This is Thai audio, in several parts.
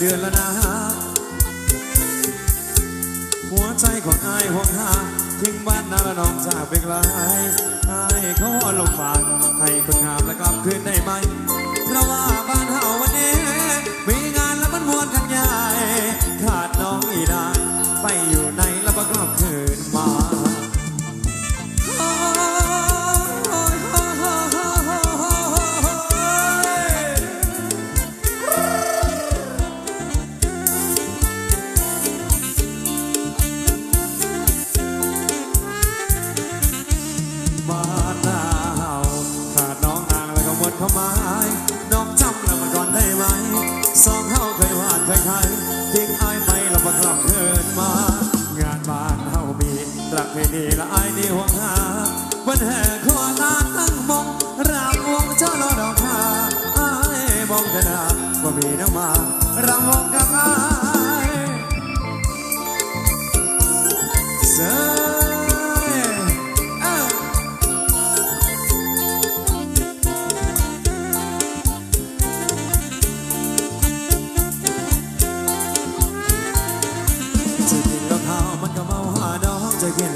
เดือนแล้วนะ หัวใจของอายห่วงหาทิ้งบ้านนาละน้องจากไปไกลอายเขาวอนลงฝากให้คนงามและกลับคืนได้ไหมเพราะว่า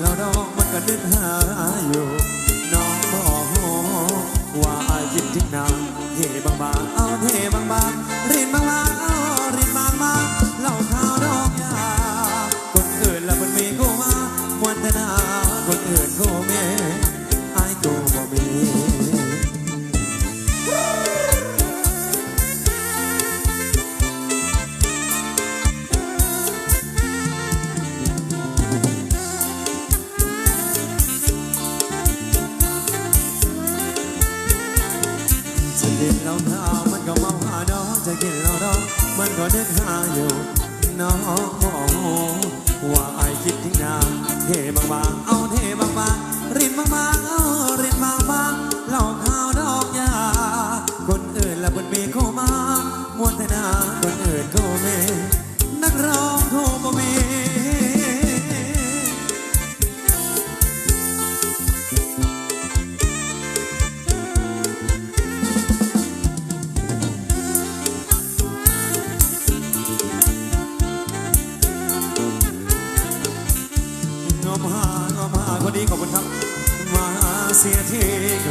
แล้วน้องมันก็นึกหาอยู่ น้องบอกว่าอายคิดถึงนางเทบางๆเอาเทบางๆรินบางๆ กินเหล้าขามันก็เมาหาดองจะกินเหล้าดองมันก็นึกหาอยู่น้องว่าไอคิดถึงนางเทบางๆเอาเทบางๆรินบางๆเอารินบางๆเหล้าขาวดอกยาคนอื่นและคนมีเข้ามามวนแต่นาคนอื่นก็มีนักร้องก็บ่มี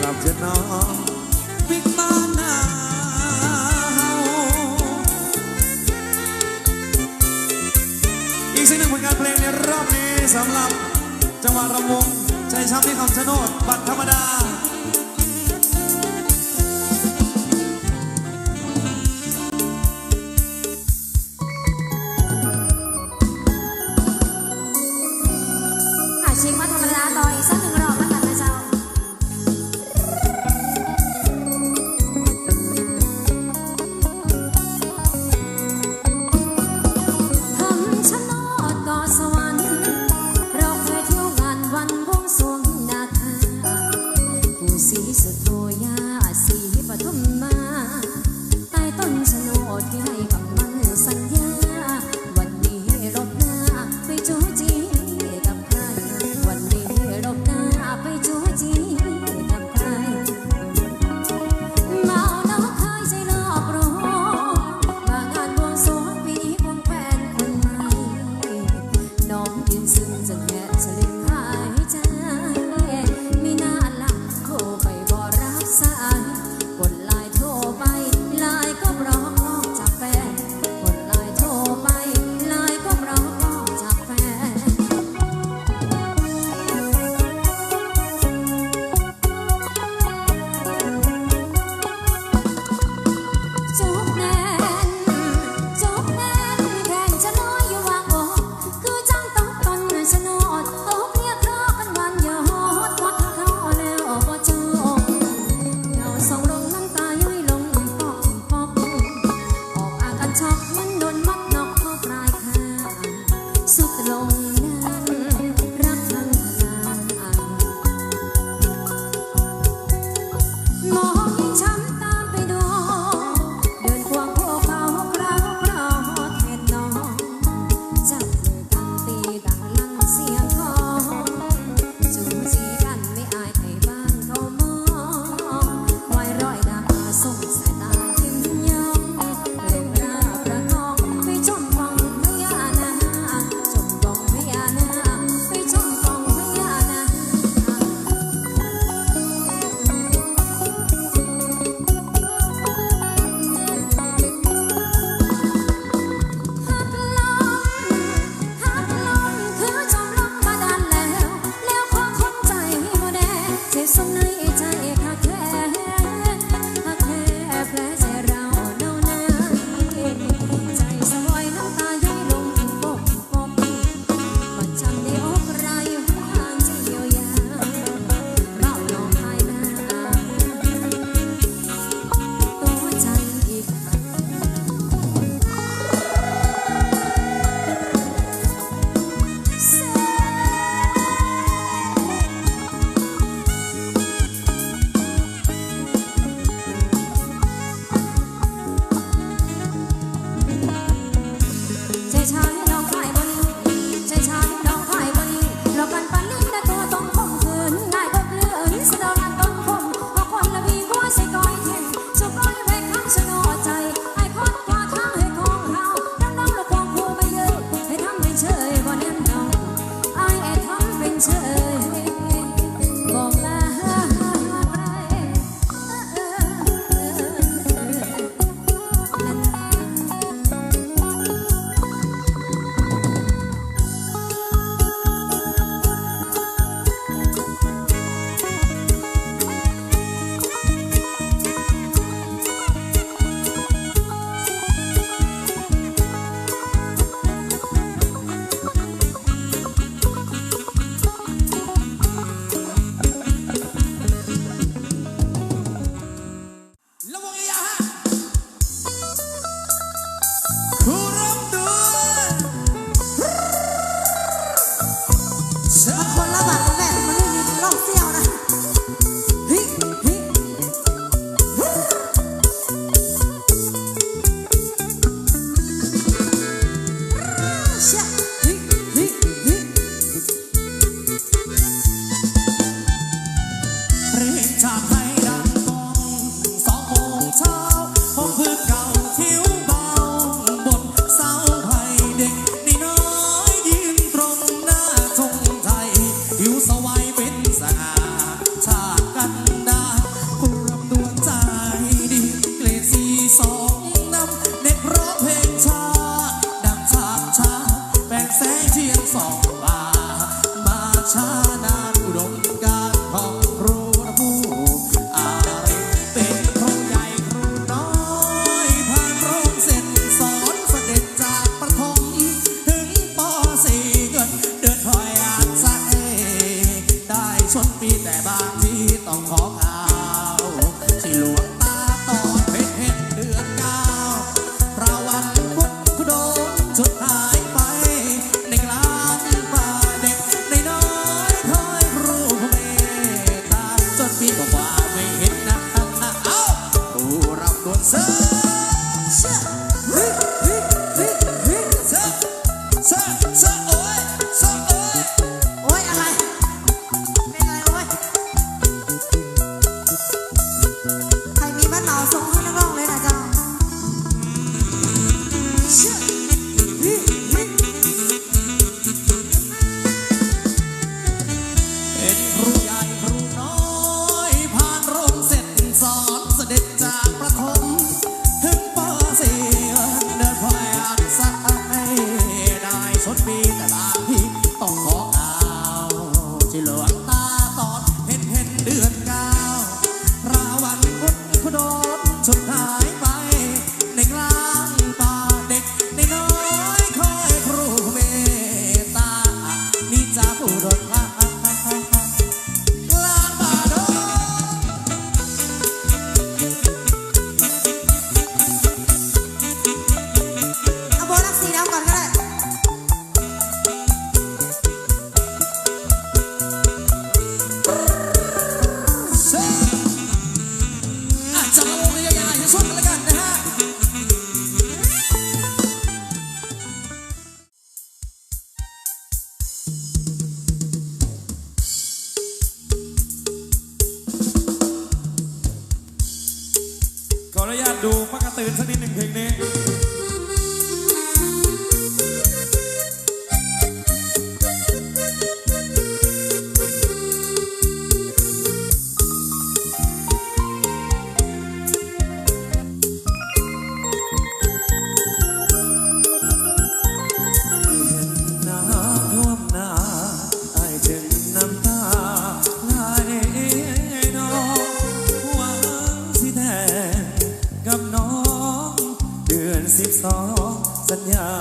ับเถิดน้องบิ๊กบ้านนาอีกสิ่งหนึ่งผลงานเพลงในรอบนี้สำหรับจังหวัดระวงใจช้ำที่คำชะโนดบัตรธรรมดา ต้องขอ ดูมักกะตื่นสักนิดหนึ่งเพลงนี้ sa niya.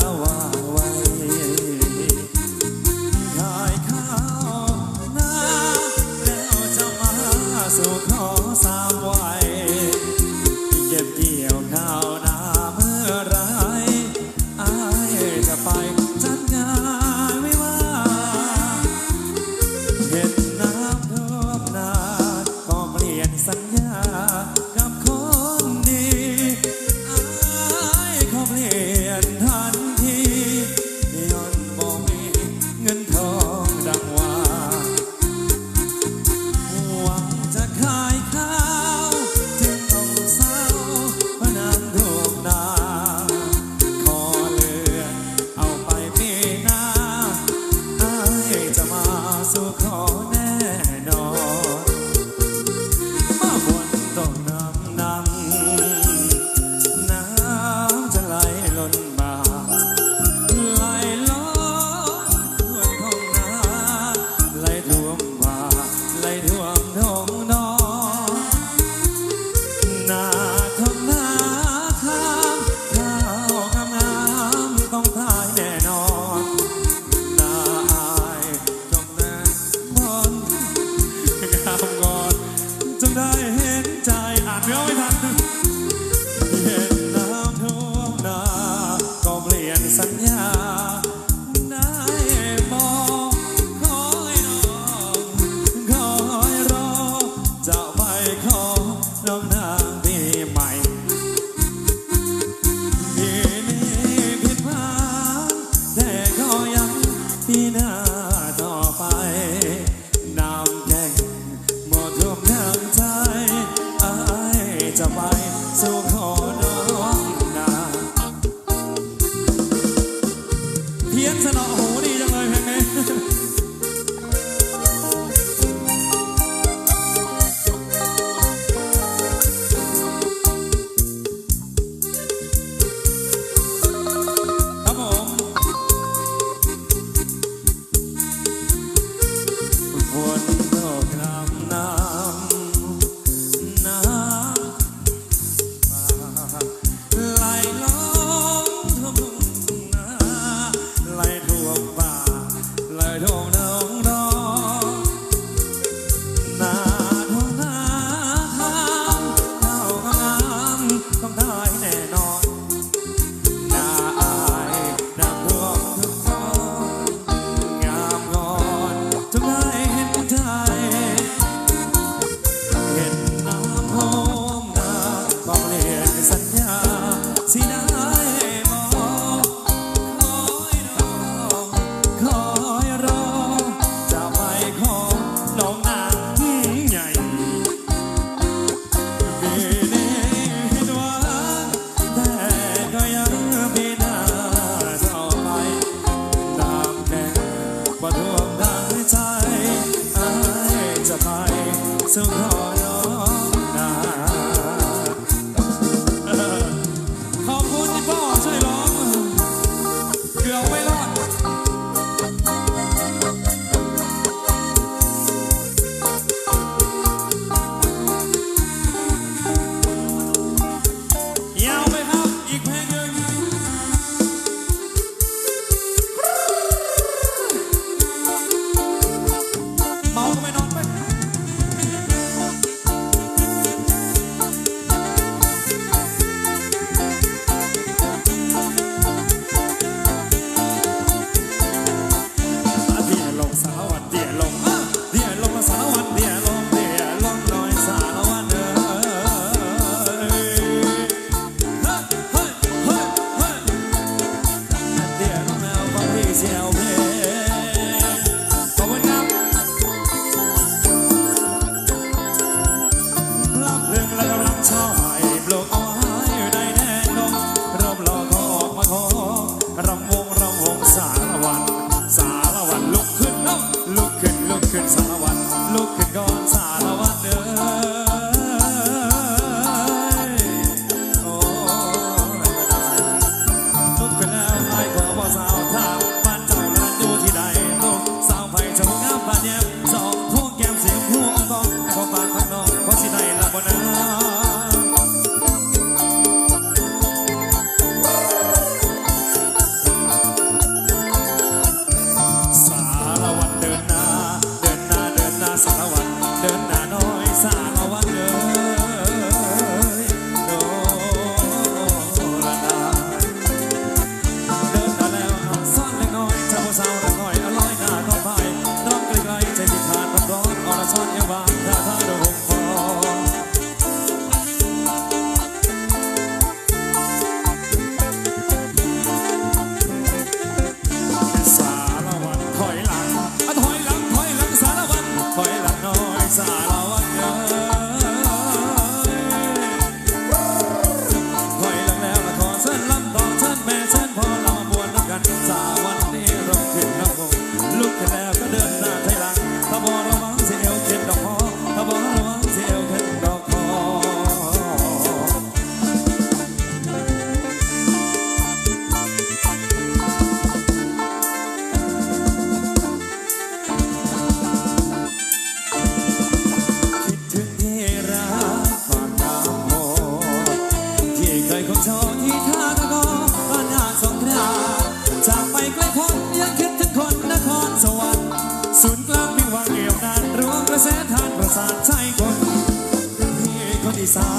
สา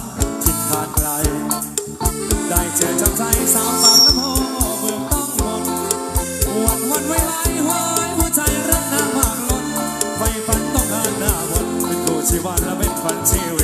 นจิตขาดไกล ได้เจอจากใจสาวปากน้ำโพเมืองต้องมนวันวันไว้หลหัวายหัวใจรักนางมากล้นไฟฝันต้องการหน้าวนเป็นกูชีวันและเป็นฝันชีวิต